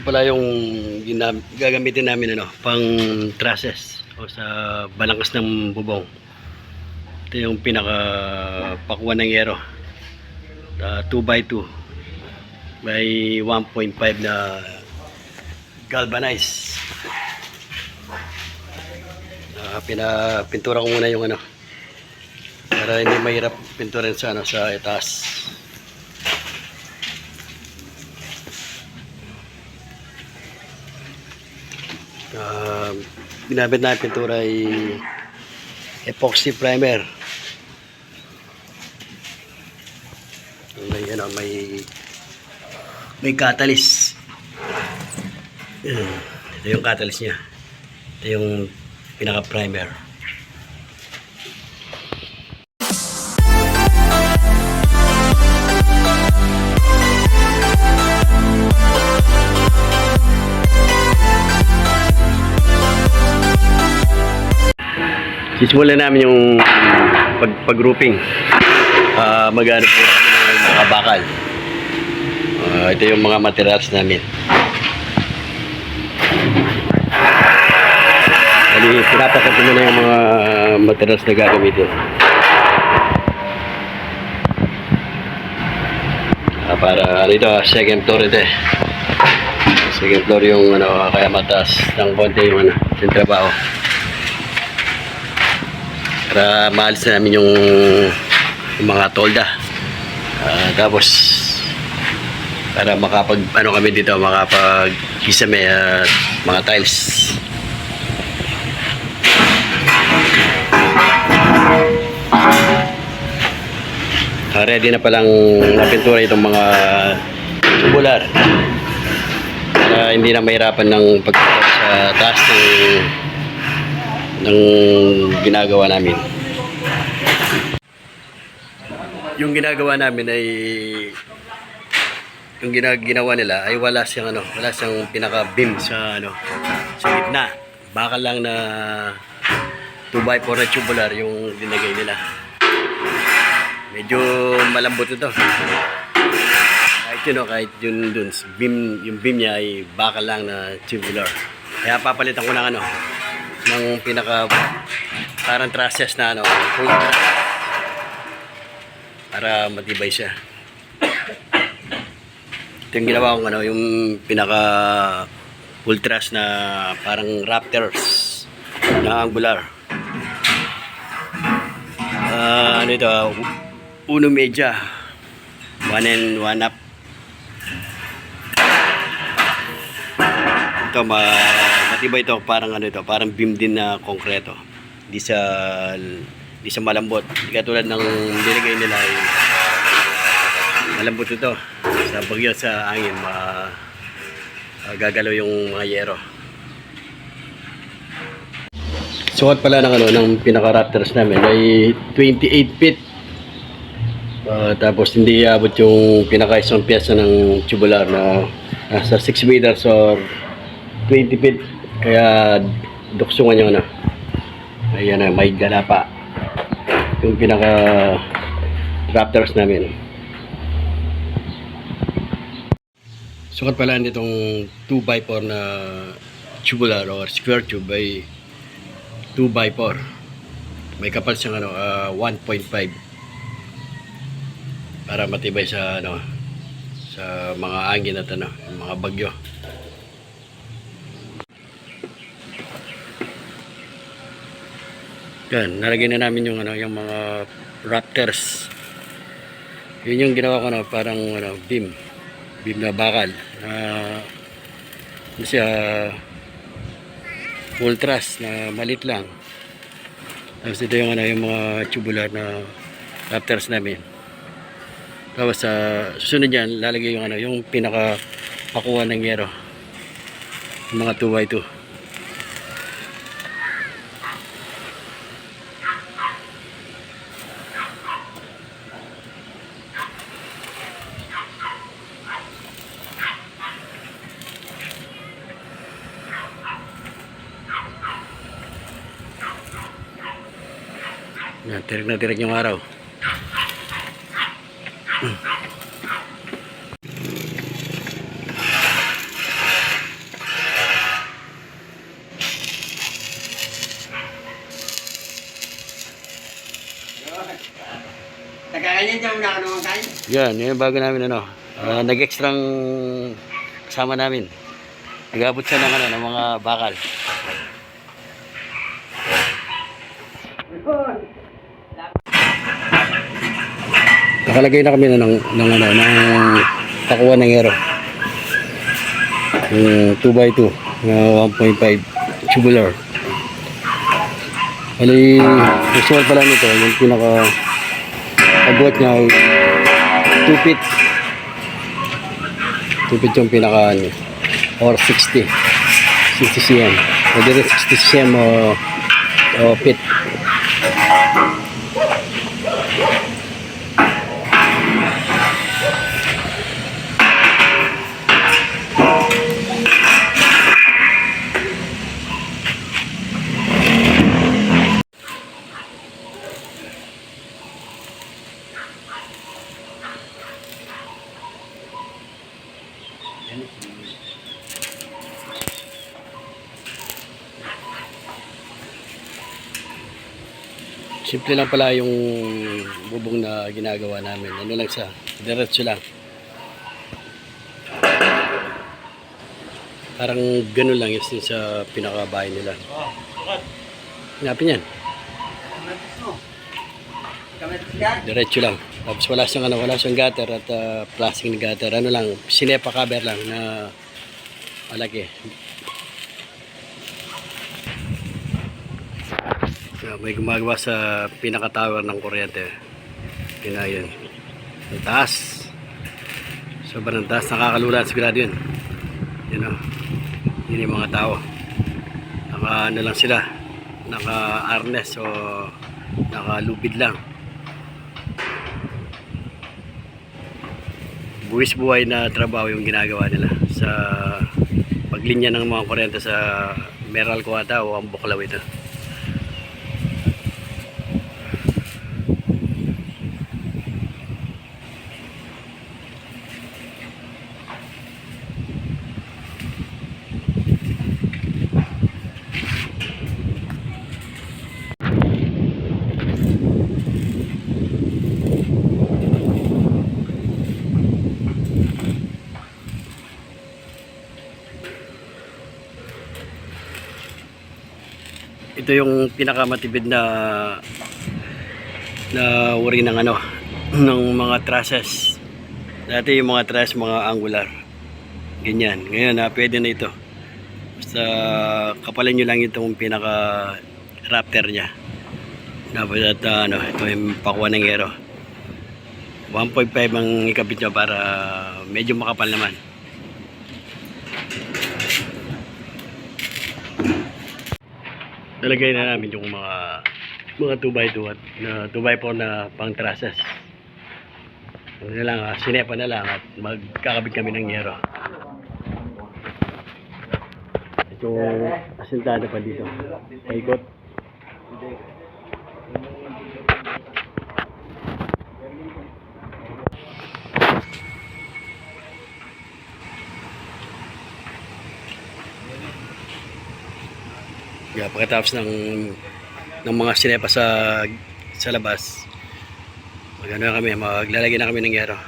ito pala yung gagamitin namin ano, pang trusses o sa balangkas ng bubong. Ito yung pinaka pakuan ng yero. 2x2 by 1.5 na galvanized. Uh, pinapintura ko muna yung ano para hindi mahirap pinturin sa ano sa itaas. Uh, binabit na pintura ay epoxy primer. May ano, may may catalyst. Ito yung catalyst niya. Ito yung pinaka primer. Sisimulan namin yung pag pag-grouping. Ah, mag-ano po kami ng mga bakal. Ah, ito yung mga materials namin. Bali, pinapakat ko muna yung mga materials na gagamitin. Ah, para ano second floor ito eh. Second floor yung ano, kaya mataas ng konti yung ano, yung trabaho para maalis na namin yung, yung mga tolda. Ah, tapos para makapag ano kami dito makapag kisame at mga tiles. Ah, ready na palang napintura itong mga tubular. Para hindi na mahirapan ng pagpunta sa taas ng ng ginagawa namin. Yung ginagawa namin ay yung gina- ginawa nila ay wala siyang ano, wala siyang pinaka beam sa ano sa gitna. Baka lang na 2x4 na tubular yung dinagay nila. Medyo malambot ito. Kahit yun, oh, kahit yun dun, beam, yung beam niya ay baka lang na tubular. Kaya papalitan ko ng ano, ng pinaka parang trusses na ano, para matibay siya. Ito yung ginawa kong ano, yung pinaka full truss na parang raptors na angular. Ah, ano ito, uno media. One and one up. Ito, ma matibay ito. Parang ano ito, parang beam din na konkreto. Di sa, di sa malambot. Di katulad ng dinigay nila ay malambot ito. Sa bagyo, sa angin, ma, ah, gagalaw yung mga yero. Sukat pala ng ano ng pinaka Raptors namin ay 28 feet. Ah, tapos hindi iabot yung pinaka isang pyesa ng tubular na nasa 6 meters or 20 feet. Kaya duksungan yung ano. Ayan na, may gala pa. Yung pinaka Raptors namin. Sukat pala nitong 2x4 na tubular or square tube ay 2x4. May kapal siyang ano, ah, 1.5 para matibay sa ano sa mga angin at ano, mga bagyo. Yan, nalagyan na namin yung ano, yung mga raptors. Yun yung ginawa ko na parang ano, beam. Beam na bakal. Na ano siya full truss na malit lang. Tapos ito yung ano, yung mga tubular na raptors namin. Tapos sa susunod yan, lalagay yung ano, yung pinaka pakuha ng yero. Yung mga 2x2. Yan, tirik na tirik yung araw. Hmm. Yan, yun yung bago namin ano. Uh, Nag-extrang kasama namin. Nag-abot siya ng, ano, ng mga bakal. Nakalagay na kami na ng, ng, ano, ng pakuha ng aero. Yung 2x2 na 1.5 tubular. Bali, visual pala nito, yung pinaka agwat niya ay 2 feet. 2 feet yung pinaka ano, or 60. 60 cm. Pwede rin 60 cm o, o feet. Simple lang pala yung bubong na ginagawa namin. Ano lang sa diretso lang. Parang ganun lang yung sa pinakabahay nila. Hinapin yan. Diretso lang. Tapos wala siyang ano, wala siyang gutter at uh, plastic na gutter. Ano lang, sinepa cover lang na malaki. So, may gumagawa sa pinaka-tower ng kuryente. Yun na yun. Ang taas. Sobrang taas. Nakakalula sigurado yun. Yun o. Yun yung mga tao. Naka ano lang sila. Naka-arnes o naka-lupid lang. buwis buhay na trabaho yung ginagawa nila sa paglinya ng mga kuryente sa Meral Kuwata o ang Buklaw ito. Ito yung pinakamatibid na na uri ng ano ng mga trusses. Dati yung mga truss mga angular. Ganyan. Ngayon na pwede na ito. Basta kapalan nyo lang itong pinaka raptor niya. Tapos at ah, ano, ito yung pakuha ng aero. 1.5 ang ikabit niya para medyo makapal naman. Nalagay na namin yung mga mga 2x2 at na 2x4 na pang trusses. Na lang, ah, sinepa na lang at magkakabit kami ng yero. Ito, asintado pa dito. Paikot. Yeah, pagkatapos ng ng mga sinepa sa sa labas. Magano na kami, maglalagay na kami ng yero.